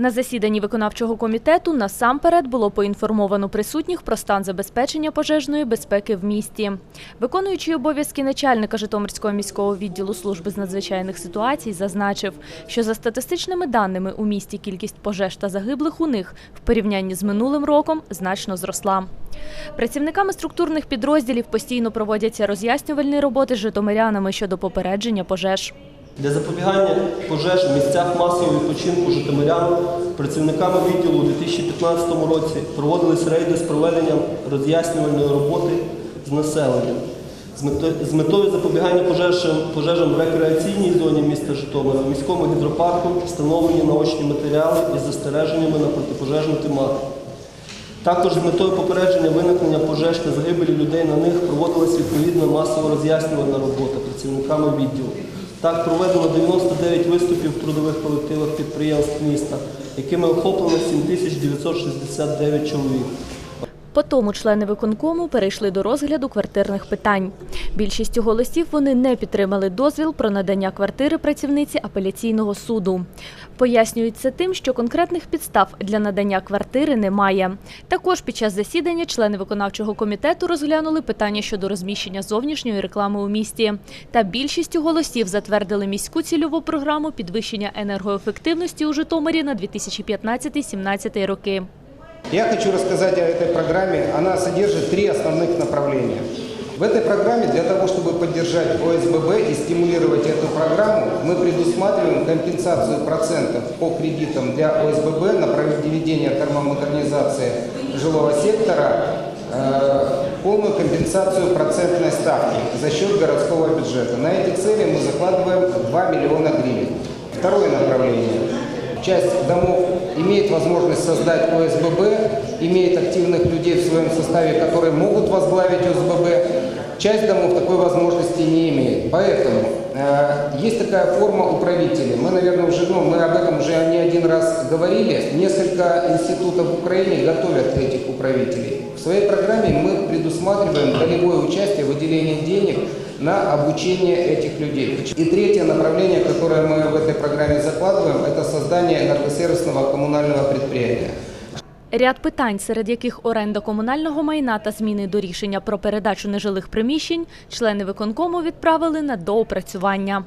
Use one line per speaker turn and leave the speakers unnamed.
На засіданні виконавчого комітету насамперед було поінформовано присутніх про стан забезпечення пожежної безпеки в місті. Виконуючий обов'язки начальника Житомирського міського відділу служби з надзвичайних ситуацій зазначив, що за статистичними даними у місті кількість пожеж та загиблих у них в порівнянні з минулим роком значно зросла. Працівниками структурних підрозділів постійно проводяться роз'яснювальні роботи з житомирянами щодо попередження пожеж.
Для запобігання пожеж в місцях масового відпочинку житомирян працівниками відділу у 2015 році проводились рейди з проведенням роз'яснювальної роботи з населенням. З метою, запобігання пожежам, пожежам в рекреаційній зоні міста Житомира, в міському гідропарку встановлені наочні матеріали із застереженнями на протипожежну тематику. Також з метою попередження виникнення пожеж та загибелі людей на них проводилась відповідна масова роз'яснювальна робота працівниками відділу. Так проведено 99 виступів в трудових колективах підприємств міста, якими охоплено 7969 чоловік.
Потому члени виконкому перейшли до розгляду квартирних питань. Більшістю голосів вони не підтримали дозвіл про надання квартири працівниці апеляційного суду. Пояснюють це тим, що конкретних підстав для надання квартири немає. Також під час засідання члени виконавчого комітету розглянули питання щодо розміщення зовнішньої реклами у місті. Та більшістю голосів затвердили міську цільову програму підвищення енергоефективності у Житомирі на 2015-2017 роки.
Я хочу рассказать о этой программе. Она содержит три основных направления. В этой программе для того, чтобы поддержать ОСББ и стимулировать эту программу, мы предусматриваем компенсацию процентов по кредитам для ОСББ на проведение термомодернизации жилого сектора, э, полную компенсацию процентной ставки за счет городского бюджета. На эти цели мы закладываем 2 миллиона гривен. Второе направление. Часть домов имеет возможность создать ОСББ, имеет активных людей в своем составе, которые могут возглавить ОСББ. Часть домов такой возможности не имеет. Поэтому э, есть такая форма управителей. один раз говорили. Несколько институтов в Украине готовят этих управителей. В своей программе мы предусматриваем долевое участие, выделение денег на обучение этих людей. И третье направление, которое мы в этой программе закладываем, это создание энергосервисного коммунального предприятия.
Ряд питань, серед яких оренда комунального майна та зміни до рішення про передачу нежилих приміщень, члени виконкому відправили на доопрацювання.